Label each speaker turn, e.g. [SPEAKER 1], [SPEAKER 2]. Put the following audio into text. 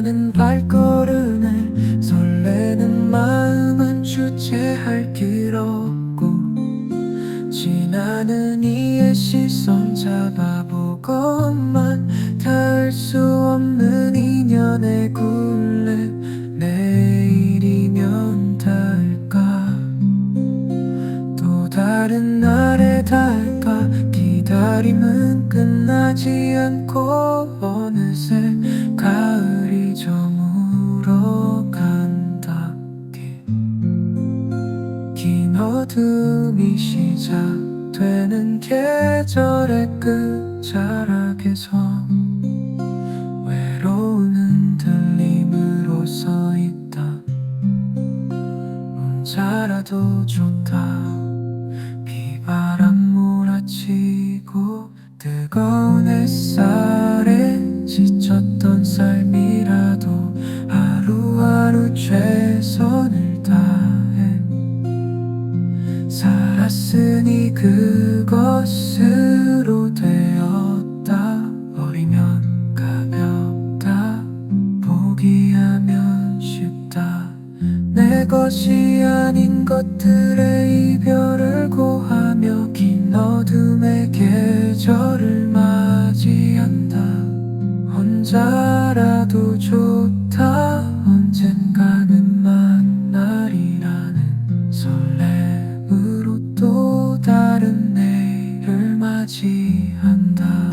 [SPEAKER 1] 빠른 발걸음을 설레는 마음은 주체할 길 없고 지나는 이의 시선 잡아보고만 닿을 수 없는 인연의 굴레 내일이면 닿을까? 또 다른 날에 닿을까? 기다림은 끝나지 않고 어느새 어둠이 시작되는 계절의 끝자락에서 외로운 흔들림으로 서 있다. 혼자라도 좋다. 비바람 몰아치고 뜨거운 햇살에 지쳤던 삶이라도 하루하루 최선 살았으니 그것으로 되었다. 어리면 가볍다. 포기하면 쉽다. 내 것이 아닌 것들의 이별을 고하며 긴 어둠의 계절을 맞이한다. 혼자라도 좋다 记很大